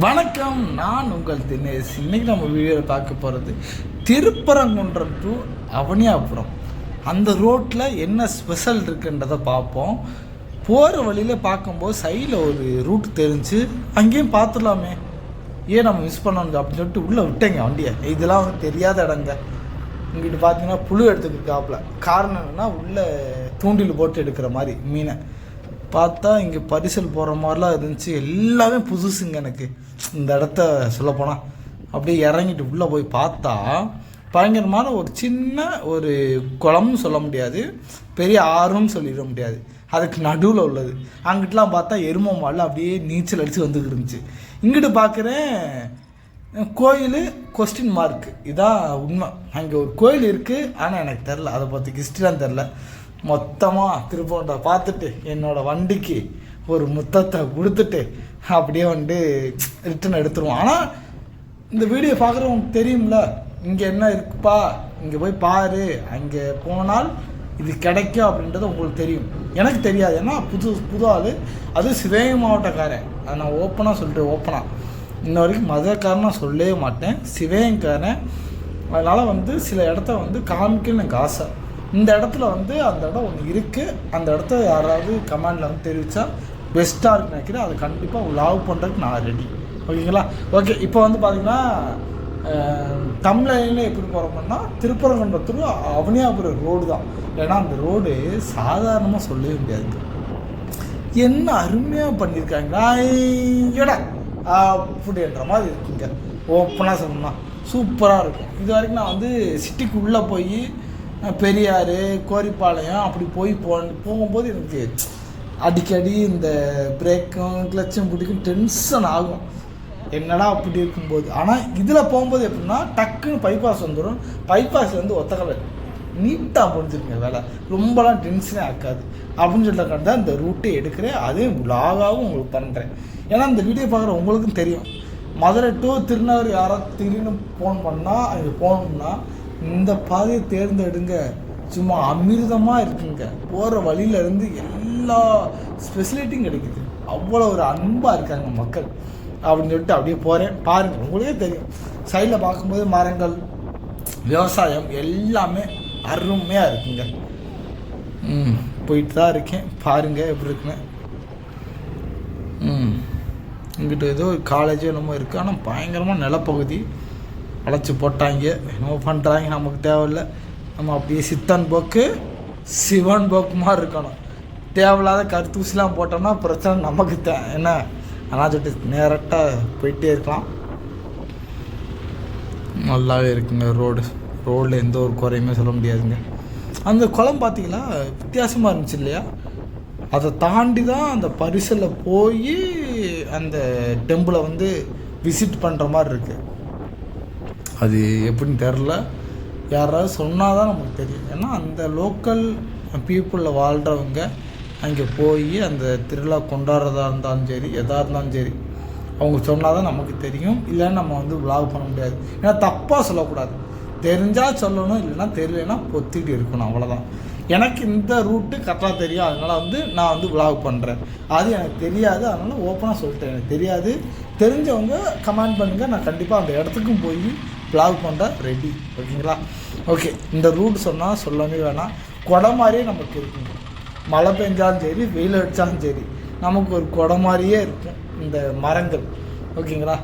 வணக்கம் நான் உங்கள் தினேஷ். இன்னைக்கு நம்ம வீடியோவில் பார்க்க போகிறது திருப்பரங்குன்றம் டு அவனியாபுரம். அந்த ரோட்டில் என்ன ஸ்பெஷல் இருக்குன்றதை பார்ப்போம். போகிற வழியில் பார்க்கும்போது சைடில் ஒரு ரூட் தெரிஞ்சு அங்கேயும் பார்த்துடலாமே. ஏன் நம்ம மிஸ் பண்ணணும் அப்படின்னு சொல்லிட்டு உள்ளே விட்டேங்க வண்டியை. இதெல்லாம் வந்து தெரியாத இடங்க. இங்கிட்டு பார்த்தீங்கன்னா புழு எடுத்துக்கிட்டாப்புல காரணம் என்னன்னா உள்ளே தூண்டில் போட்டு எடுக்கிற மாதிரி மீனை. பார்த்தா இங்கே பரிசல் போகிற மாதிரிலாம் இருந்துச்சு. எல்லாமே புதுசுங்க எனக்கு. இந்த இடத்த சொல்லப்போனால் அப்படியே இறங்கிட்டு உள்ளே போய் பார்த்தா பயங்கரமான ஒரு சின்ன ஒரு குளம்னு சொல்ல முடியாது. பெரிய ஆறுன்னு சொல்லிட முடியாது. அதுக்கு நடுவில் உள்ளது. அங்கிட்டலாம் பார்த்தா எரும மாடில் அப்படியே நீச்சல் அடித்து வந்துக்கிட்டு இருந்துச்சு. இங்கிட்டு பார்க்குறேன் கோயில் கொஸ்டின் மார்க் இதான் உண்மை. அங்கே ஒரு கோயில் இருக்குது ஆனால் எனக்கு தெரில அதை பற்றி ஹிஸ்ட்ரிலாம் தெரில மொத்தமாக திருப்பூண்டை பார்த்துட்டு என்னோடய வண்டிக்கு ஒரு முத்தத்தை கொடுத்துட்டு அப்படியே வந்து ரிட்டன் எடுத்துருவோம். ஆனால் இந்த வீடியோ பார்க்குறவங்க தெரியும்ல இங்கே என்ன இருக்குப்பா இங்கே போய் பாரு அங்கே போனால் இது கிடைக்கும் அப்படின்றது உங்களுக்கு தெரியும். எனக்கு தெரியாது. ஏன்னா புது புது ஆள். அது சிவகங்கை மாவட்டக்காரன். அதை நான் ஓப்பனாக சொல்லிட்டு ஓப்பனாக இன்ன வரைக்கும் மதக்காரனாக சொல்லவே மாட்டேன். சிவகங்காரன் அதனால் வந்து சில இடத்த வந்து காமிக்கணும்னு எனக்கு ஆசை. இந்த இடத்துல வந்து அந்த இடம் ஒன்று இருக்குது அந்த இடத்த யாராவது கமாண்டில் வந்து தெரிவித்தா பெஸ்ட்டாக இருக்குன்னு நினைக்கிறேன். அதை கண்டிப்பாக லாவ் பண்ணுறதுக்கு நான் ரெடி ஓகேங்களா ஓகே இப்போ வந்து பார்த்தீங்கன்னா தமிழ்லைனில் எப்படி போகிறோம்னா திருப்பரங்குன்றத்தூர் அவனியாபுரம் ரோடு தான். ஏன்னா அந்த ரோடு சாதாரணமாக சொல்லவே முடியாது. என்ன அருமையாக பண்ணியிருக்காங்க ஐயோடா! அப்படின்ற மாதிரி இருக்குங்க. ஓப்பனாக சொல்லணும்னா. சூப்பராக இருக்கும். இது வரைக்கும் நான் வந்து சிட்டிக்குள்ளே போய் பெரியார் கோரிப்பாளையம் அப்படி போய் போ போகும்போது எனக்கு அடிக்கடி இந்த பிரேக்கும் கிளச்சும் பிடிக்கும் டென்ஷன் ஆகும். என்னடா அப்படி இருக்கும்போது? ஆனால் இதில் போகும்போது எப்படின்னா டக்குன்னு பைபாஸ் வந்துடும் பைபாஸ் வந்து ஒத்தக்கலை நீட்டாக முடிஞ்சிருங்க வேலை. ரொம்பலாம் டென்ஷனே ஆக்காது. அப்படின்னு சொல்லிட்டு தான் இந்த ரூட்டை எடுக்கிறேன். அதே லாகாகவும் உங்களுக்கு பண்ணுறேன் ஏன்னா இந்த வீடியோ பார்க்குற உங்களுக்கும் தெரியும். மதுரை டு திருநகர் யாராவது திடீர்னு ஃபோன் பண்ணால் அங்கே போகணும்னா இந்த பாதையை தேர்ந்தெடுங்க. சும்மா அமிர்தமாக இருக்குங்க. போகிற வழியிலேருந்து எல்லா ஸ்பெசிலிட்டியும் கிடைக்குது. அவ்வளோ ஒரு அன்பாக இருக்காங்க மக்கள். அப்படின்னு சொல்லிட்டு அப்படியே போகிறேன் பாருங்கள் உங்களுக்கே தெரியும். சைடில் பார்க்கும்போது மரங்கள் விவசாயம் எல்லாமே அருமையாக இருக்குங்க. ம் போயிட்டு தான் இருக்கேன். பாருங்கள் எப்படி இருக்குன்னு. ம் இங்கிட்ட ஏதோ ஒரு காலேஜோ என்னமோ இருக்குது ஆனால் பயங்கரமாக நிலப்பகுதி. அழைச்சி போட்டாங்க. என்னமோ பண்ணுறாங்க நமக்கு தேவையில்லை. நம்ம அப்படியே சித்தன் போக்கு சிவன் போக்கு மாதிரி இருக்கணும். தேவையில்லாத கருத்தூசிலாம் போட்டோம்னா பிரச்சனை நமக்கு தே என்ன? ஆனால் சொல்லிட்டு நேரட்டாக போயிட்டே இருக்கலாம். நல்லாவே இருக்குங்க ரோடு. ரோடில் எந்த ஒரு குறையுமே சொல்ல முடியாதுங்க. அந்த குளம் பார்த்தீங்களா வித்தியாசமாக இருந்துச்சு இல்லையா? அதை தாண்டி தான் அந்த பரிசலில் போய் அந்த டெம்பிளை வந்து விசிட் பண்ணுற மாதிரி இருக்குது அது எப்படின்னு தெரில. யாராவது சொன்னால் தான் நமக்கு தெரியும். ஏன்னா அந்த லோக்கல் பீப்புளில் வாழ்கிறவங்க அங்கே போய் அந்த திருவிழா கொண்டாடுறதா இருந்தாலும் சரி எதாக இருந்தாலும் சரி அவங்க சொன்னால் தான் நமக்கு தெரியும். இல்லைன்னா நம்ம வந்து விலாக் பண்ண முடியாது. ஏன்னா தப்பாக சொல்லக்கூடாது. தெரிஞ்சால் சொல்லணும் இல்லைன்னா தெரியலனா பொத்திட்டு இருக்கணும் அவ்வளோதான் எனக்கு இந்த ரூட்டு கரெக்டாக தெரியும். அதனால் வந்து நான் வந்து விலாக் பண்ணுறேன் அது எனக்கு தெரியாது. அதனால் ஓப்பனாக சொல்லிட்டேன். எனக்கு தெரியாது. தெரிஞ்சவங்க கமெண்ட் பண்ணுங்கள் நான் கண்டிப்பாக அந்த இடத்துக்கும் போய் விலாக் பண்ணுற ரெடி ஓகேங்களா? ஓகே இந்த ரூட் சொன்னால் சொல்லவே வேணாம். கொடை மாதிரியே நமக்கு இருக்குங்க மழை பெஞ்சாலும் சரி வெயில் அடித்தாலும் சரி நமக்கு ஒரு கொடை மாதிரியே இருக்கும் இந்த மரங்கள் ஓகேங்களா?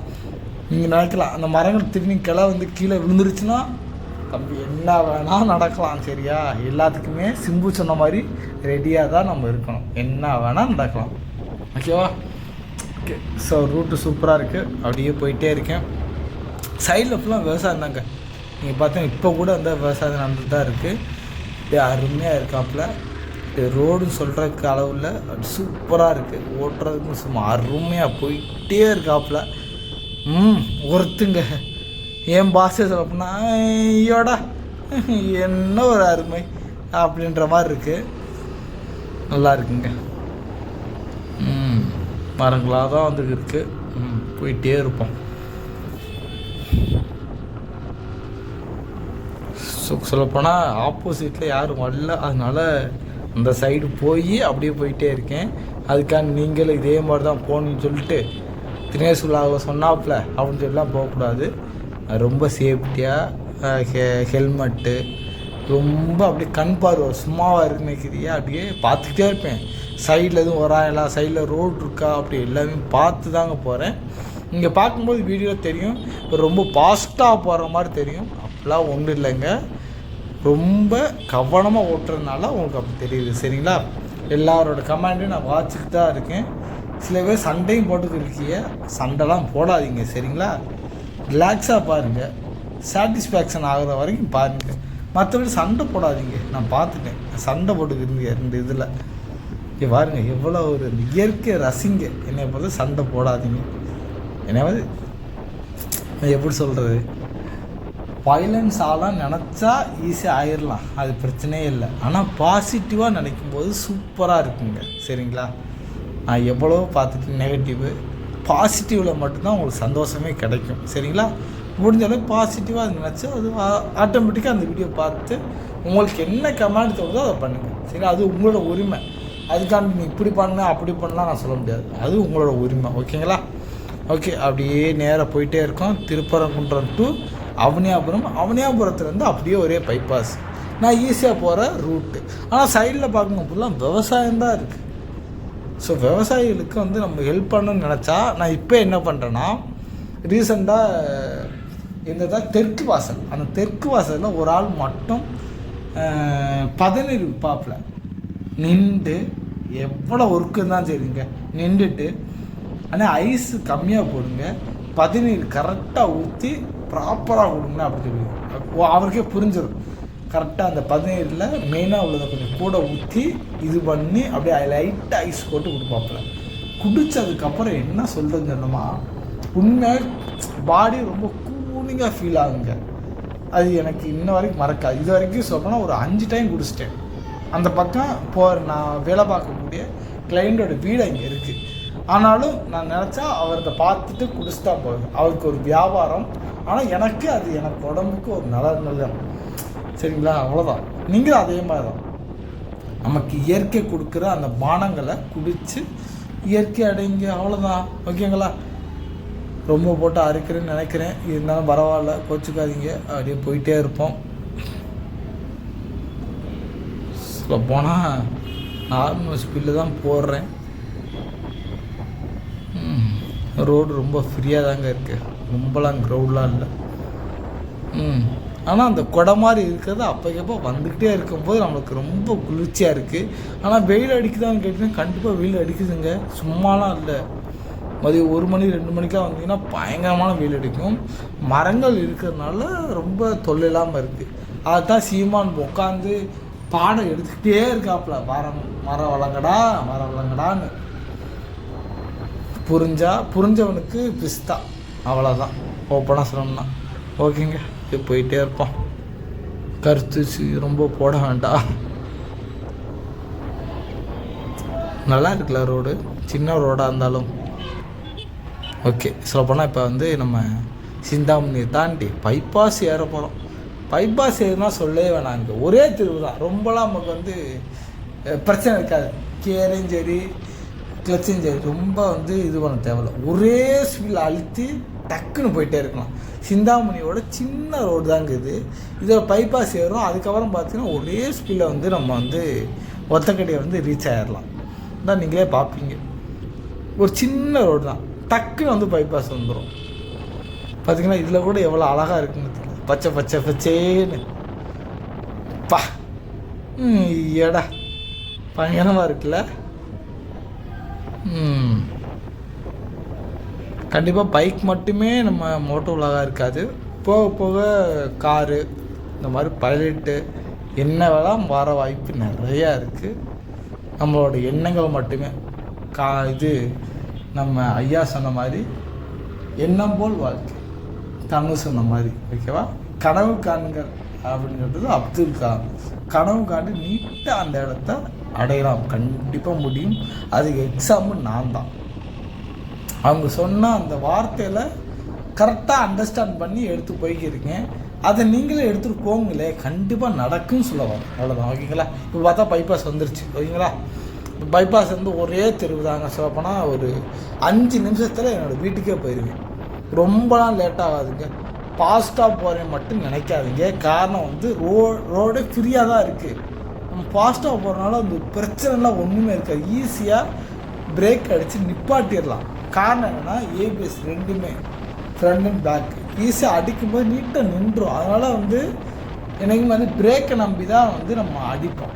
நீங்கள் நினைக்கலாம் அந்த மரங்கள் திரும்பி கிளை வந்து கீழே விழுந்துருச்சுன்னா தம்பி என்ன வேணால் நடக்கலாம் சரியா? எல்லாத்துக்குமே சிம்பு சொன்ன மாதிரி ரெடியாக தான் நம்ம இருக்கணும். என்ன வேணால் நடக்கலாம். ஓகேவா? ஓகே ஸோ ரூட்டு சூப்பராக இருக்குது அப்படியே போயிட்டே இருக்கேன். சைடில் ஃபுல்லாக விவசாயம் தாங்க. நீங்கள் பார்த்தீங்கன்னா இப்போ கூட அந்த விவசாயம் நடந்துட்டு தான் இருக்குது அருமையாக இருக்காப்புல. ரோடுன்னு சொல்கிறதுக்கு அளவில் சூப்பராக இருக்குது ஓட்டுறதுக்கு சும்மா அருமையாக போயிட்டே இருக்காப்புல. ம் ஒருத்துங்க. என் பாஷை சொல்லப்போனா ஐயோடா என்ன ஒரு அருமை அப்படின்ற மாதிரி இருக்குது நல்லா இருக்குங்க. ம் மரங்களாக தான் வந்து இருக்குது ம் போயிட்டே இருப்போம். சொல்லப்போனால் ஆப்போசிட்டில் யாரும் வரல. அதனால் அந்த சைடு போய் அப்படியே போயிட்டே இருக்கேன். அதுக்காக நீங்களும் இதே மாதிரி தான் போகணுன்னு சொல்லிட்டு தினேஷ் உலாவில் சொன்னாப்புல அப்படின்னு சொல்லிலாம் போகக்கூடாது. ரொம்ப சேஃப்டியாக ஹெ ஹெல்மெட்டு ரொம்ப அப்படியே கண் பார்வை சும்மாவாக இருக்கு நினைக்கிறியா அப்படியே பார்த்துக்கிட்டே இருப்பேன். சைடில் எதுவும் வராங்களா சைடில் ரோடு இருக்கா? அப்படி எல்லாமே பார்த்து தாங்க போகிறேன் இங்கே பார்க்கும்போது வீடியோ தெரியும். ரொம்ப ஃபாஸ்ட்டாக போகிற மாதிரி தெரியும். அப்படிலாம் ஒன்றும் இல்லைங்க. ரொம்ப கவனமாக ஓட்டுறதுனால உங்களுக்கு அப்படி தெரியுது. சரிங்களா? எல்லாரோட கமாண்டையும் நான் வாச்சிக்கிட்டு தான் இருக்கேன். சில பேர் சண்டையும் போட்டுக்கிட்டு இருக்கீங்க சண்டைலாம் போடாதீங்க. சரிங்களா? ரிலாக்ஸாக பாருங்கள் சாட்டிஸ்ஃபேக்ஷன் ஆகிற வரைக்கும் பாருங்கள் மற்றபடி சண்டை போடாதீங்க. நான் பார்த்துட்டேன். சண்டை போட்டுக்கிறீங்க இந்த இதில். இங்கே பாருங்கள் எவ்வளோ ஒரு இயற்கை ரசிங்க. என்னை பார்த்து சண்டை போடாதீங்க. என்னை வந்து எப்படி சொல்கிறது வயலன்ஸ் ஆகலாம் நினச்சா ஈஸியாக ஆயிடலாம் அது பிரச்சனையே இல்லை. ஆனால் பாசிட்டிவாக நினைக்கும் போது சூப்பராக இருக்குங்க. சரிங்களா? நான் எவ்வளோ பார்த்துட்டு நெகட்டிவு பாசிட்டிவில் மட்டும்தான் உங்களுக்கு சந்தோஷமே கிடைக்கும். சரிங்களா? முடிஞ்ச அளவுக்கு பாசிட்டிவாக நினச்சா அது ஆட்டோமேட்டிக்காக அந்த வீடியோ பார்த்து உங்களுக்கு என்ன கமெண்ட் தோணுதோ அதை பண்ணுங்கள் சரி அது உங்களோட உரிமை. அதுக்காண்டி நீ இப்படி பண்ண அப்படி பண்ணலாம் நான் சொல்ல முடியாது. அது உங்களோட உரிமை. ஓகேங்களா? ஓகே அப்படியே நேராக போயிட்டே இருக்கோம். திருப்பரங்குன்றம் டு அவனியாபுரம் அவனியாபுரத்துலேருந்து அப்படியே ஒரே பைபாஸ் நான் ஈஸியாக போகிற ரூட்டு ஆனால் சைடில் பார்க்கணும் ஃபுல்லாக விவசாயம் தான் இருக்குது ஸோ விவசாயிகளுக்கு வந்து நம்ம ஹெல்ப் பண்ணணும்னு நினச்சா நான் இப்போ என்ன பண்ணுறேன்னா ரீசெண்டாக இந்த தான் தெற்கு வாசல். அந்த தெற்கு வாசலில் ஒரு ஆள் மட்டும் பதினேழு பாப்பில் நின்று எவ்வளோ ஒர்க்கு தான் சரிங்க. நின்றுட்டு ஆனால் ஐஸு கம்மியாக போடுங்க. பதினேழு கரெக்டாக ஊற்றி ப்ராப்பராக கொடுங்க அப்படி சொல்லி அவருக்கே புரிஞ்சிடும் கரெக்டாக அந்த பதினேழில் மெயினாக உள்ளதை கொஞ்சம் கூட ஊற்றி இது பண்ணி அப்படியே லைட்டாக ஐஸ் போட்டு கொடுப்பாப்புல. குடித்ததுக்கப்புறம் என்ன சொல்கிறது சொன்னோமா உண்மை பாடி ரொம்ப கூலிங்காக ஃபீல் ஆகுங்க. அது எனக்கு இன்ன வரைக்கும் மறக்காது. இது வரைக்கும் சொல்லணும்னா ஒரு அஞ்சு டைம் குடிச்சிட்டேன். அந்த பக்கம் போகிற நான் வேலை பார்க்கக்கூடிய கிளைண்ட்டோட வீடு அங்கே இருக்குது ஆனாலும் நான் நினச்சா அவர்கிட்ட பார்த்துட்டு குடிச்சுட்டா போதும். அவருக்கு ஒரு வியாபாரம் ஆனால் எனக்கு அது எனக்கு உடம்புக்கு ஒரு நல்ல நல்ல சரிங்களா? அவ்வளோதான் நீங்களும் அதே மாதிரி தான் நமக்கு இயற்கை கொடுக்குற அந்த பானங்களை குடித்து இயற்கை அடைங்க அவ்வளோதான் ஓகேங்களா? ரொம்ப போட்டு அறுக்கிறேன்னு நினைக்கிறேன். இருந்தாலும் பரவாயில்ல கோச்சிக்காதீங்க. அப்படியே போயிட்டே இருப்போம். சொல்ல போனால் நார்மல் ஸ்பீடில் தான் போடுறேன். ரோடு ரொம்ப ஃப்ரீயாக தாங்க இருக்குது ரொம்பலாம் க்ரௌட்லாம் இல்லை. ம். ஆனால் அந்த கொடை மாதிரி இருக்கிறது அப்போக்கப்போ வந்துக்கிட்டே இருக்கும்போது நம்மளுக்கு ரொம்ப குளிர்ச்சியாக இருக்குது ஆனால் வெயில் அடிக்குதான்னு கேட்டிங்கன்னா கண்டிப்பாக வெயில் அடிக்குதுங்க. சும்மாலாம் இல்லை. மதியம் ஒரு மணி ரெண்டு மணிக்காக வந்தீங்கன்னா பயங்கரமான வெயில் அடிக்கும். மரங்கள் இருக்கிறதுனால ரொம்ப தொல்லை இல்லாமல் இருக்குது அதுதான் சீமான் உட்காந்து பாடம் எடுத்துக்கிட்டே இருக்காப்புல மரம் மரம் வளங்கடா மரம் வளங்கடான்னு. புரிஞ்சா புரிஞ்சவனுக்கு பிஸ்தா. அவ்வளோதான் ஓப்பனாக சொல்லணும்னா ஓகேங்க இது போயிட்டே இருப்போம். கருத்து ரொம்ப போட வேண்டாம். நல்லா இருக்குல்ல ரோடு சின்ன ரோடாக இருந்தாலும். ஓகே சொல்லப்போனால் இப்போ வந்து நம்ம சிந்தாமணியை தாண்டி பைபாஸ் ஏற போகிறோம் பைபாஸ் ஏறுனா சொல்லவே வேணாம் இங்கே. ஒரே திருவு தான் ரொம்பலாம் நமக்கு வந்து பிரச்சனை இருக்காது. கேரையும் சரி கிளச்சும் சரி. ரொம்ப வந்து இது பண்ண தேவையில்ல. ஒரே ஸ்பீடில் அழுத்தி டக்குன்னு போயிட்டே இருக்கணும். சிந்தாமணியோட சின்ன ரோடு தாங்க இது. இதோட பைபாஸ் ஏறும் அதுக்கப்புறம் பார்த்தீங்கன்னா ஒரே ஸ்பீடில் வந்து நம்ம வந்து ஒத்தக்கடியை வந்து ரீச் ஆகிடலாம் தான் நீங்களே பார்ப்பீங்க ஒரு சின்ன ரோடு தான். டக்குன்னு வந்து பைபாஸ் வந்துடும் பார்த்தீங்கன்னா இதில் கூட எவ்வளோ அழகாக இருக்குன்னு தெரியல. பச்சை பச்சை பச்சேன்னு. பா. ம் எடா. பயங்கரமாக இருக்குல்ல? ம். கண்டிப்பாக பைக் மட்டுமே நம்ம மோட்டோ இருக்காது. போக போக காரு இந்த மாதிரி பைலட்டு என்னவெல்லாம் வர வாய்ப்பு நிறையா இருக்குது நம்மளோட எண்ணங்கள் மட்டுமே. கா இது நம்ம ஐயா சொன்ன மாதிரி எண்ணம் போல் வாழ்க்கை. தமிழ் சொன்ன மாதிரி ஓகேவா கனவு காண்கள் அப்படின்றது அப்துல் கலாம். கனவு காண்டு நீட்டாக அந்த இடத்த அடையலாம். கண்டிப்பாக முடியும். அதுக்கு எக்ஸாம்பிள் நான் தான் அவங்க சொன்ன அந்த வார்த்தையில் கரெக்டாக அண்டர்ஸ்டாண்ட் பண்ணி எடுத்து போய்க்கிருங்க அதை நீங்களே எடுத்துகிட்டு போங்களே கண்டிப்பாக நடக்கும்னு சொல்லுவாங்க அவ்வளோதான் ஓகேங்களா? இப்போ பார்த்தா பைபாஸ் வந்துருச்சு ஓகேங்களா? பைபாஸ் வந்து ஒரே தெருவு தாங்க சொல்லப்போனால் ஒரு அஞ்சு நிமிஷத்தில் என்னோடய வீட்டுக்கே போயிடுவேன் ரொம்பலாம் லேட் ஆகாதுங்க. ஃபாஸ்ட்டாக போகிறேன் மட்டும் நினைக்காதீங்க. காரணம் வந்து ரோ ரோடே ஃப்ரீயாக தான் இருக்குது நம்ம ஃபாஸ்ட்டாக போகிறனால அந்த பிரச்சனைலாம் ஒன்றுமே இருக்காது. ஈஸியாக பிரேக் அடித்து நிப்பாட்டிடலாம். காரணம் என்னென்னா ஏபிஎஸ் ரெண்டுமே ஃப்ரண்ட் அண்ட் பேக் ஈஸியாக அடிக்கும்போது நீட்டாக நின்றும் அதனால் வந்து எனக்குமே வந்து பிரேக்கை நம்பி தான் வந்து நம்ம அடிப்போம்.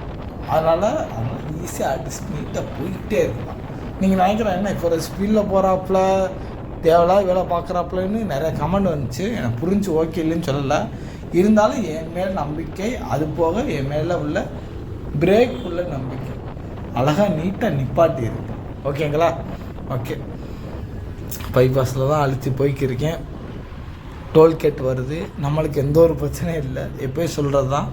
அதனால் அதனால் ஈஸியாக அடிச்சு நீட்டாக போயிட்டே இருக்கலாம். நீங்கள் நினைக்கிறேன் என்ன இப்போ ஒரு ஸ்பீடில் போகிறாப்புல தேவையில்லாத வேலை பார்க்குறாப்புலன்னு நிறைய கமெண்ட் வந்துச்சு. எனக்கு புரிஞ்சு ஓகே இல்லைன்னு சொல்லலை. இருந்தாலும் என் மேல் நம்பிக்கை அது போக என் மேலே உள்ள பிரேக் உள்ள நம்பிக்கை. அழகாக நீட்டாக நிப்பாட்டி இருக்கு ஓகேங்களா ஓகே பைபாஸில் தான் அழுத்தி போய்க்கிருக்கேன். டோல்கேட் வருது. நம்மளுக்கு எந்த ஒரு பிரச்சனையும் இல்லை. எப்போயும் சொல்கிறது தான்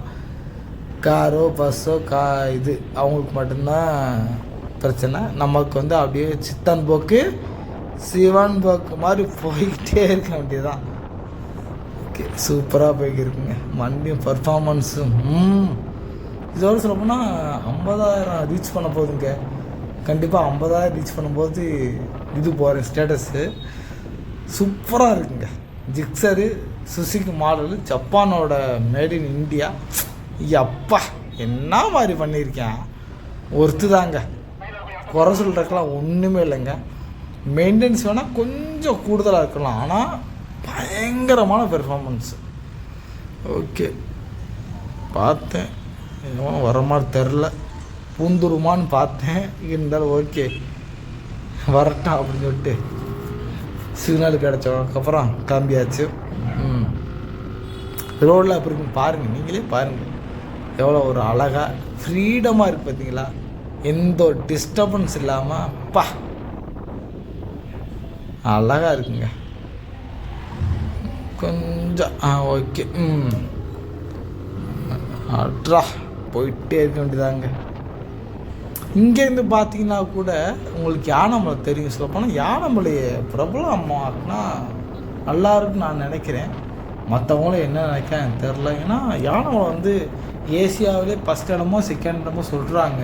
காரோ பஸ்ஸோ கா இது. அவங்களுக்கு மட்டும்தான் பிரச்சனை. நமக்கு வந்து அப்படியே சித்தன் போக்கு சிவன் போக்கு மாதிரி போய்கிட்டே இருக்க வேண்டியதுதான். ஓகே சூப்பராக போய்க்கிருக்குங்க. வண்டியும் பர்ஃபாமன்ஸும் ம். இதோடு சொல்லப்போனால் ஐம்பதாயிரம் ரீச் பண்ண போகுதுங்க கண்டிப்பாக ஐம்பதாயிரம் ரீச் பண்ணும்போது இது போகிறேன் ஸ்டேட்டஸு சூப்பராக இருக்குங்க. ஜிக்ஸரு சுசிக்கு மாடல் ஜப்பானோட மேட் இன் இந்தியா எப்பா என்ன மாதிரி பண்ணியிருக்கேன்? ஒருத்து தாங்க குறை சொல்கிறதுக்கெலாம் ஒன்றுமே இல்லைங்க. மெயின்டெனன்ஸ் வேணால் கொஞ்சம் கூடுதலாக இருக்கலாம். ஆனால் பயங்கரமான பெர்ஃபார்மன்ஸு ஓகே பார்த்தேன். வர மாதிரி தெரில பூந்துருமான்னு பார்த்தேன். இருந்தாலும் ஓகே. வரட்டும் அப்படின்னு சொல்லிட்டு சிக்னல் கிடச்சதுக்கப்புறம் கிளம்பியாச்சு. ம். ரோடில் அப்படி இருக்கும். பாருங்கள் நீங்களே பாருங்கள் எவ்வளோ ஒரு அழகாக ஃப்ரீடமாக இருக்குது பார்த்தீங்களா எந்த ஒரு டிஸ்டர்பன்ஸ் இல்லாமல் அப்பா அழகாக இருக்குங்க. கொஞ்சம் ஆ ஓகே. ம். அட்ரா போயிட்டே இருக்க வேண்டியதாங்க. இங்கேருந்து பார்த்தீங்கன்னா கூட உங்களுக்கு யானைமலை தெரியும் சொல்லப்போனால் யானைமலையை பிரபலம் அம்மாக்குனா நல்லா நான் நினைக்கிறேன். மற்றவங்களும் என்ன நினைக்கிறேன் எனக்கு தெரில ஏன்னா யானைமலை வந்து ஏசியாவிலே ஃபஸ்ட் இடமோ செகண்ட் இடமோ சொல்கிறாங்க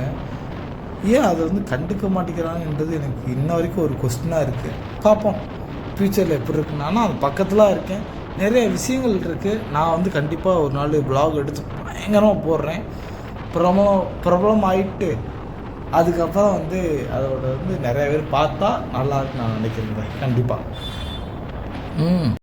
ஏன் அதை வந்து கண்டுக்க மாட்டேங்கிறாங்கன்றது எனக்கு இன்ன வரைக்கும் ஒரு கொஸ்டினாக இருக்குது பார்ப்போம். ஃப்யூச்சரில் எப்படி இருக்குன்னு ஆனால் அது பக்கத்தில் இருக்கேன். நிறைய விஷயங்கள் இருக்குது நான் வந்து கண்டிப்பாக ஒரு நாள் ப்ளாக் எடுத்து பயங்கரமாக போடுறேன். பிரபலம் பிரபலம் ஆயிட்டு அதுக்கப்புறம் வந்து அதோட வந்து நிறைய பேர் பார்த்தா நல்லா இருக்குன்னு நான் நினைக்கிறேன். கண்டிப்பாக ம்.